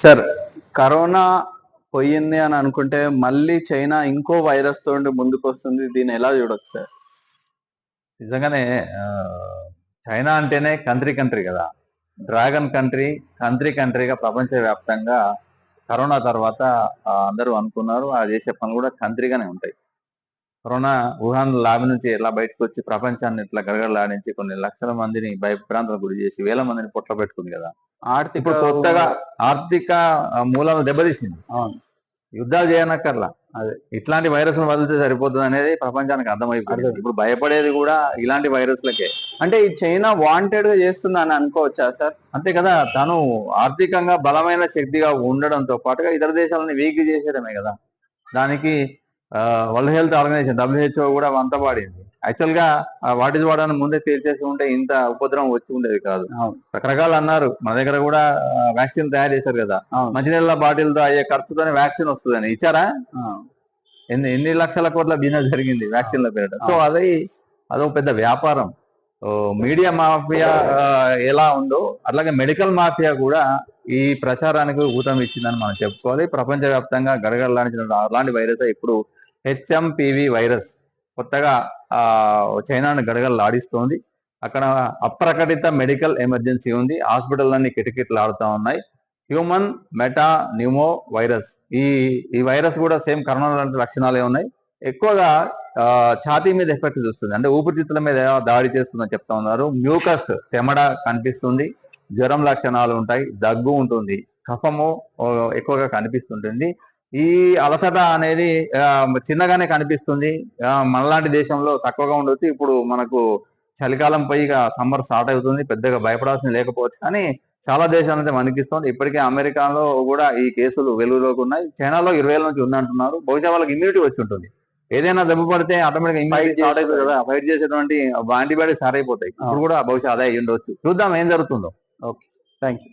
Sir corona పోయింది అని అనుకుంటే మళ్ళీ చైనా ఇంకో వైరస్ తోటి ముందుకు వస్తుంది దీన్ని ఎలా చూడొచ్చు సార్? నిజంగానే చైనా అంటేనే కంట్రీ కంట్రీ కదా. డ్రాగన్ కంట్రీ కంట్రీ కంట్రీగా ప్రపంచవ్యాప్తంగా కరోనా తర్వాత అందరూ అనుకున్నారు ఆ చేసే పనులు కూడా కంట్రీగానే ఉంటాయి. కరోనా వుహాన్ ల్యాబ్ నుంచి ఎలా బయటకు వచ్చి ప్రపంచాన్ని ఇట్లా గడగడలాడించి కొన్ని లక్షల మందిని భయభ్రాంతులకు గురి చేసి వేల మందిని పొట్ల పెట్టుకుంది కదా. ఆర్థిక ఇప్పుడు కొత్తగా ఆర్థిక మూలాలను దెబ్బతీసింది. అవును. యుద్ధాలు చేయనక్కర్లా. అదే. ఇట్లాంటి వైరస్ వదిలితే సరిపోతుంది అనేది ప్రపంచానికి అర్థమైపోయింది అర్థం. ఇప్పుడు భయపడేది కూడా ఇలాంటి వైరస్లకే. అంటే ఈ చైనా వాంటెడ్గా చేస్తుంది అని అనుకోవచ్చా సార్? అంతే కదా తను ఆర్థికంగా బలమైన శక్తిగా ఉండడంతో పాటుగా ఇతర దేశాలని వీక్ చేసేయడమే కదా. దానికి వరల్డ్ హెల్త్ ఆర్గనైజేషన్ డబ్ల్యూహెచ్ఓ కూడా వంత పాడింది యాక్చువల్గా వాట్ ఇస్ వాట్ అని ముందే తేల్చేసి ఉంటే ఇంత ఉపద్రవం వచ్చి ఉండేది కాదు. రకరకాలు అన్నారు. మన దగ్గర కూడా వ్యాక్సిన్ తయారు చేశారు కదా. మంచినీళ్ళ బాటిల్తో అయ్యే ఖర్చుతోనే వ్యాక్సిన్ వస్తుందని. ఇచ్చారా? ఎన్ని ఎన్ని లక్షల కోట్ల బిజినెస్ జరిగింది వ్యాక్సిన్ల పేరిట. సో అది అదో పెద్ద వ్యాపారం. మీడియా మాఫియా ఎలా ఉందో అట్లాగే మెడికల్ మాఫియా కూడా ఈ ప్రచారానికి ఊతం ఇచ్చిందని మనం చెప్పుకోవాలి. ప్రపంచవ్యాప్తంగా గడగడలాంటి అలాంటి వైరస్ ఇప్పుడు హెచ్ఎంపివి వైరస్ కొత్తగా చైనాను చైనాను గడగడలాడిస్తోంది అక్కడ అప్రకటిత మెడికల్ ఎమర్జెన్సీ ఉంది. హాస్పిటల్లన్నీ కిటకిట్లు ఆడుతూ ఉన్నాయి. Human metapneumovirus. ఈ ఈ వైరస్ కూడా సేమ్ కరోనా లాంటి లక్షణాలే ఉన్నాయి. ఎక్కువగా ఛాతీ మీద ఎఫెక్ట్ చూస్తుంది. అంటే ఊపిరితిత్తుల మీద దాడి చేస్తుందని చెప్తా ఉన్నారు. మ్యూకస్ తెమడ కనిపిస్తుంది. జ్వరం లక్షణాలు ఉంటాయి. దగ్గు ఉంటుంది. కఫము ఎక్కువగా కనిపిస్తుంటుంది. ఈ అలసట అనేది చిన్నగానే కనిపిస్తుంది. మనలాంటి దేశంలో తక్కువగా ఉండొచ్చు. ఇప్పుడు మనకు చలికాలం ఇక సమ్మర్ స్టార్ట్ అవుతుంది. పెద్దగా భయపడాల్సింది లేకపోవచ్చు. కానీ చాలా దేశాలైతే వణికిస్తోంది. ఇప్పటికే అమెరికాలో కూడా ఈ కేసులు వెలుగులోకి ఉన్నాయి. చైనాలో ఇరవై ఏళ్ళ నుంచి ఉందంటున్నారు. బహుశా వాళ్ళకి ఇమ్యూనిటీ వచ్చి ఉంటుంది. ఏదైనా దెబ్బ పడితే ఆటోమేటిక్ ఇమ్యూనిటీ స్టార్ట్ అవుతుంది కదా. ఫైట్ చేసేటువంటి యాంటీబాడీస్ సారైపోతాయి ఇప్పుడు కూడా బహుశా అదే అయ్యి ఉండొచ్చు. చూద్దాం ఏం జరుగుతుందో. ఓకే. Thank you